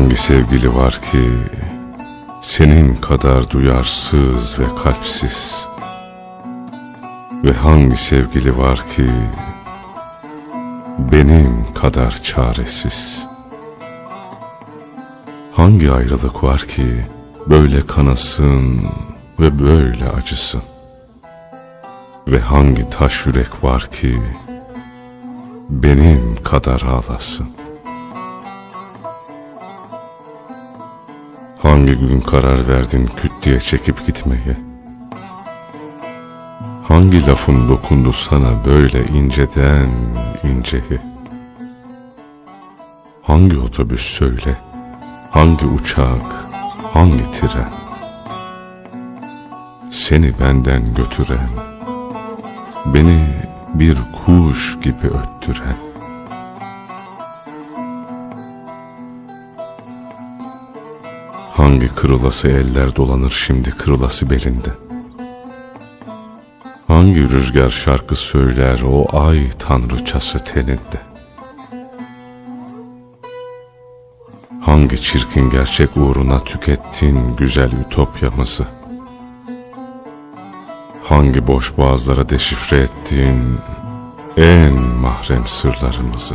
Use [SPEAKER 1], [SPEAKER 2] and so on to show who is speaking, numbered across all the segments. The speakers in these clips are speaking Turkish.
[SPEAKER 1] Hangi sevgili var ki senin kadar duyarsız ve kalpsiz? Ve hangi sevgili var ki benim kadar çaresiz? Hangi ayrılık var ki böyle kanasın ve böyle acısın? Ve hangi taş yürek var ki benim kadar ağlasın? Hangi gün karar verdin küt diye çekip gitmeye? Hangi lafım dokundu sana böyle inceden inceye? Hangi otobüs söyle, hangi uçak, hangi tren? Seni benden götüren, beni bir kuş gibi öttüren. Hangi kırılası eller dolanır şimdi kırılası belinde? Hangi rüzgar şarkı söyler o ay tanrıçası teninde? Hangi çirkin gerçek uğruna tükettin güzel ütopyamızı? Hangi boş boğazlara deşifre ettin en mahrem sırlarımızı?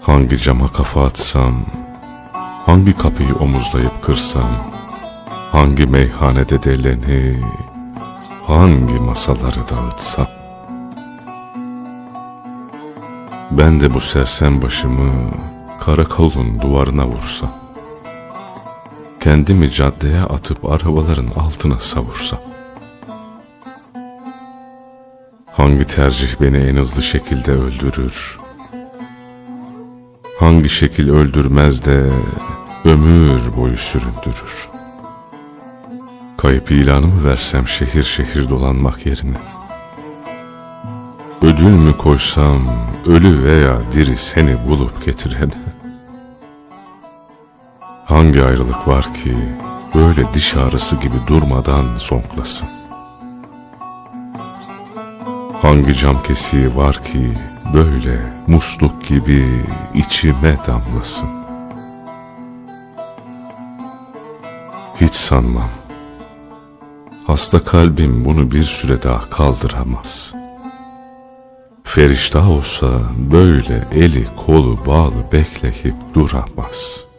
[SPEAKER 1] Hangi cama kafa atsam, hangi kapıyı omuzlayıp kırsam, hangi meyhanede delenip, hangi masaları dağıtsam? Ben de bu sersem başımı karakolun duvarına vursam. Kendimi caddeye atıp arabaların altına savursam. Hangi tercih beni en hızlı şekilde öldürür? Hangi şekil öldürmez de ömür boyu süründürür? Kayıp ilanımı versem şehir şehir dolanmak yerine. Ödül mü koysam ölü veya diri seni bulup getirene. Hangi ayrılık var ki böyle diş ağrısı gibi durmadan zonklasın? Hangi cam kesiği var ki böyle musluk gibi içime damlasın? Hiç sanmam. Hasta kalbim bunu bir süre daha kaldıramaz. Feriştah olsa böyle eli kolu bağlı bekleyip duramaz.''